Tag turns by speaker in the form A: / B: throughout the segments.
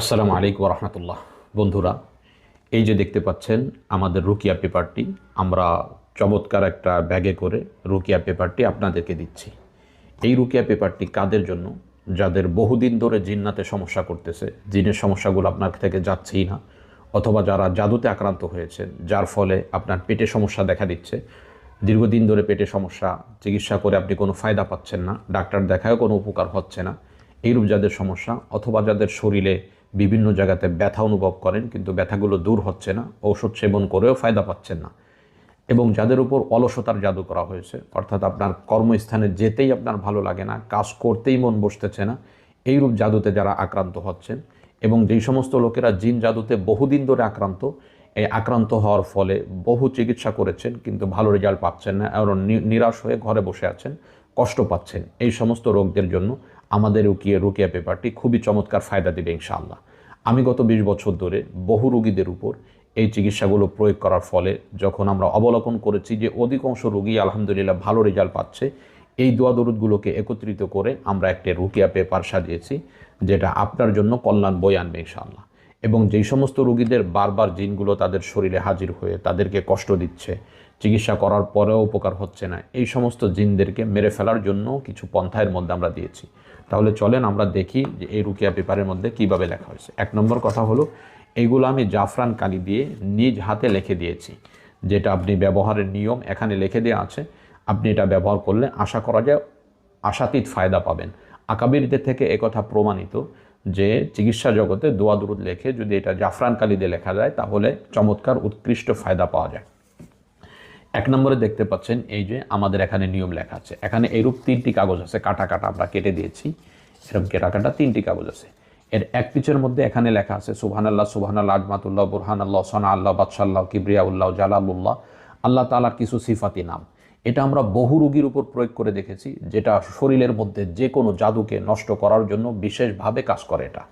A: আসসালামু আলাইকুম রহমতুল্লাহ বন্ধুরা, এই যে দেখতে পাচ্ছেন, আমাদের রুকিয়া পেপারটি, আমরা চমৎকার একটা ব্যাগে করে রুকিয়া পেপারটি আপনাদেরকে দিচ্ছি। এই রুকিয়া পেপারটি কাদের জন্য? যাদের বহুদিন ধরে জিন্নাতে সমস্যা করতেছে, জিনের সমস্যাগুলো আপনার থেকে যাচ্ছেই না, অথবা যারা জাদুতে আক্রান্ত হয়েছেন যার ফলে আপনার পেটে সমস্যা দেখা দিচ্ছে। দীর্ঘদিন ধরে পেটে সমস্যা, চিকিৎসা করে আপনি কোনো ফায়দা পাচ্ছেন না, ডাক্তার দেখায়ও কোনো উপকার হচ্ছে না। এইরূপ যাদের সমস্যা, অথবা যাদের শরীরে বিভিন্ন জায়গাতে ব্যথা অনুভব করেন, কিন্তু ব্যথাগুলো দূর হচ্ছে না, ঔষধ সেবন করেও ফায়দা পাচ্ছেন না। এবং যাদের উপর অলসতার জাদু করা হয়েছে, অর্থাৎ আপনার কর্মস্থানে যেতেই আপনার ভালো লাগে না, কাজ করতেই মন বসতেছে না, এইরূপ জাদুতে যারা আক্রান্ত হচ্ছেন এবং যেই সমস্ত লোকেরা জিন জাদুতে বহুদিন ধরে আক্রান্ত, এই আক্রান্ত হওয়ার ফলে বহু চিকিৎসা করেছেন, কিন্তু ভালো রেজাল্ট পাচ্ছেন না এবং নিরাশ হয়ে ঘরে বসে আছেন। কষ্ট পাচ্ছেন এই সমস্ত রোগদের জন্য আমাদের রুকিয়ে রুকিয়া পেপারটি খুবই চমৎকার ফায়দা দেবে ইনশাআল্লাহ। আমি গত বিশ বছর ধরে বহু রোগীদের উপর এই চিকিৎসাগুলো প্রয়োগ করার ফলে যখন আমরা অবলোকন করেছি যে অধিকাংশ রোগী আলহামদুলিল্লাহ ভালো রেজাল্ট পাচ্ছে, এই দোয়া দরুদগুলোকে একত্রিত করে আমরা একটা রুকিয়া পেপার সাজিয়েছি, যেটা আপনার জন্য কল্যাণ বই আনবে ইনশাআল্লাহ। এবং যেই সমস্ত রোগীদের বারবার জিনগুলো তাদের শরীরে হাজির হয়ে তাদেরকে কষ্ট দিচ্ছে, চিকিৎসা করার পরেও উপকার হচ্ছে না, এই সমস্ত জিনদেরকে মেরে ফেলার জন্য কিছু পন্থায়ের মধ্যে আমরা দিয়েছি। তাহলে চলেন আমরা দেখি যে এই রুকিয়া পেপারের মধ্যে কীভাবে লেখা হয়েছে। এক নম্বর কথা হলো, এইগুলো আমি জাফরান কালি দিয়ে নিজ হাতে লিখে দিয়েছি, যেটা আপনি ব্যবহারের নিয়ম এখানে লিখে দেওয়া আছে। আপনি এটা ব্যবহার করলে আশা করা যায় আশাতীত ফায়দা পাবেন। আকাবিরদের থেকে একথা প্রমাণিত যে চিকিৎসা জগতে দোয়া দুরুদ লেখে যদি এটা জাফরান কালি দিয়ে লেখা যায়, তাহলে চমৎকার উৎকৃষ্ট ফায়দা পাওয়া যায়। এক নম্বরে দেখতে পাচ্ছেন এই যে আমাদের এখানে নিয়ম লেখা আছে। এখানে এরূপ তিনটি কাগজ আছে, কাটা কাটা আমরা কেটে দিয়েছি। এরকম কেটা কাটা তিনটি কাগজ আছে। এর এক পিচের মধ্যে এখানে লেখা আছে সুবহান আল্লাহ সুবহান আল্লাহ আজমাতুল্লাহ বুরহান আল্লাহ সোনা আল্লাহ বাদশাল্লাহ, কিবরিয়াউল্লাহ, জালালুল্লাহ। আল্লাহ তালার কিছু সিফাতি নাম। এটা আমরা বহু রুগীর উপর প্রয়োগ করে দেখেছি, যেটা শরীরের মধ্যে যে কোনো জাদুকে নষ্ট করার জন্য বিশেষভাবে কাজ করে এটা।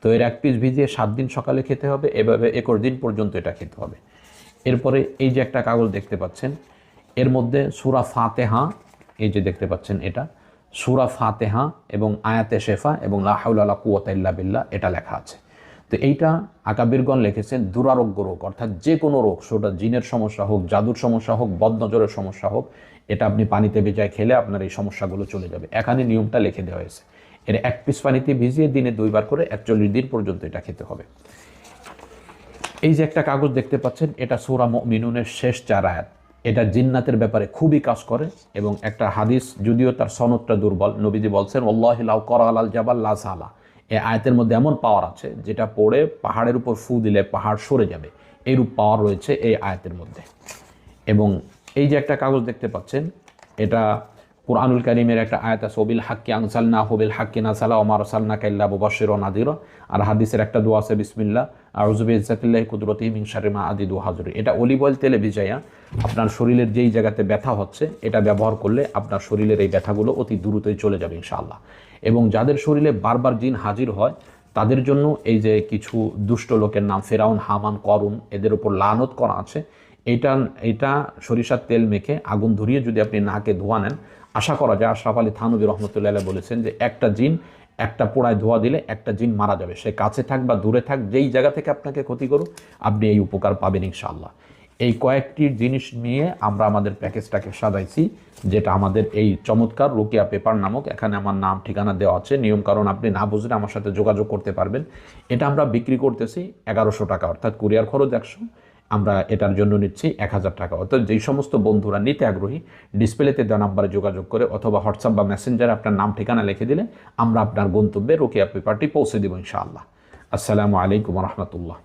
A: তো এর এক পিস ভিজিয়ে সাত দিন সকালে খেতে হবে, এভাবে একুশ দিন পর্যন্ত এটা খেতে হবে। এরপরে এই যে একটা কাগজ দেখতে পাচ্ছেন, এর মধ্যে সুরা ফাতেহা, এই যে দেখতে পাচ্ছেন এটা, সুরা ফাতেহা এবং আয়াতে শেফা এবং লাহাউল্লাহ কুয়তা ইল্লা বিল্লাহ, এটা লেখা আছে। তো এইটা আকাবিরগণ লিখেছেন দুরারোগ্য রোগ, অর্থাৎ যে কোনো রোগ, সেটা জিনের সমস্যা হোক, জাদুর সমস্যা হোক, বদনজরের সমস্যা হোক, এটা আপনি পানিতে ভেজায় খেলে আপনার এই সমস্যাগুলো চলে যাবে। এখানে নিয়মটা লিখে দেওয়া হয়েছে। এর এক পিস পানিতে ভিজিয়ে দিনে দুইবার করে একচল্লিশ দিন পর্যন্ত এটা খেতে হবে। এই যে একটা কাগজ দেখতে পাচ্ছেন, এটা সুরা মিনুনের শেষ চার আয়াত। এটা জিন্নাতের ব্যাপারে খুবই কাজ করে এবং একটা হাদিস, যদিও তার সনদটা দুর্বল, নবীজি বলছেন আল্লাহ করা আলাল জাবাল লা সালা। এই আয়াতের মধ্যে এমন পাওয়ার আছে, যেটা পড়ে পাহাড়ের উপর ফু দিলে পাহাড় সরে যাবে। এইরূপ পাওয়ার রয়েছে এই আয়াতের মধ্যে। এবং এই যে একটা কাগজ দেখতে পাচ্ছেন, এটা কোরআনুল করিমের একটা আয়াত আছে, ওবিল হাক্কি আনসাল না হবিল হাক্কি না সালা ওমার সাল্লা কাল্লা বুবাসির নাদির। আর হাদিসের একটা দোয়া আছে বিসমিল্লা আউজুবি ইজ্জাতিল্লাহ কুদরতি মিংসারিমা আদি দু হাজুরি। এটা অলিভ তেলে ভিজাইয়া আপনার শরীরের যেই জায়গাতে ব্যথা হচ্ছে, এটা ব্যবহার করলে আপনার শরীরের এই ব্যথাগুলো অতি দ্রুতই চলে যাবে ইনশাআল্লাহ। এবং যাদের শরীরে বারবার জিন হাজির হয়, তাদের জন্য এই যে কিছু দুষ্ট লোকের নাম, ফেরাউন, হামান, করুন, এদের উপর লানত করা আছে। এটা এটা সরিষার তেল মেখে আগুন ধরিয়ে যদি আপনি নাকে ধোয়া নেন আশা করা যায়, আশরাফ আলী থানবী রহমতুল্লাহ বলেছেন যে একটা জিন একটা পোড়ায় ধোয়া দিলে একটা জিন মারা যাবে। সে কাছে থাক বা দূরে থাক, যেই জায়গা থেকে আপনাকে ক্ষতি করুক, আপনি এই উপকার পাবেন ইনশাআল্লাহ। এই কয়েকটি জিনিস নিয়ে আমরা আমাদের প্যাকেজটাকে সাজাইছি, যেটা আমাদের এই চমৎকার রুকিয়া পেপার নামক, এখানে আমার নাম, ঠিকানা দেওয়া আছে। নিয়ম কারণ আপনি না বুঝলে আমার সাথে যোগাযোগ করতে পারবেন। এটা আমরা বিক্রি করতেছি এগারোশো টাকা, অর্থাৎ কুরিয়ার খরচ একশো। আমরা এটার জন্য নিচ্ছি এক হাজার টাকা। অর্থাৎ যেই সমস্ত বন্ধুরা নিতে আগ্রহী, ডিসপ্লেতে দেওয়া নাম্বারে যোগাযোগ করে অথবা হোয়াটসঅ্যাপ বা মেসেঞ্জারে আপনার নাম, ঠিকানা লিখে দিলে আমরা আপনার গন্তব্যে রোকেয়া পেপারটি পৌঁছে দেবো ইনশাআল্লাহ। আসসালামু আলাইকুম রহমতুল্লাহ।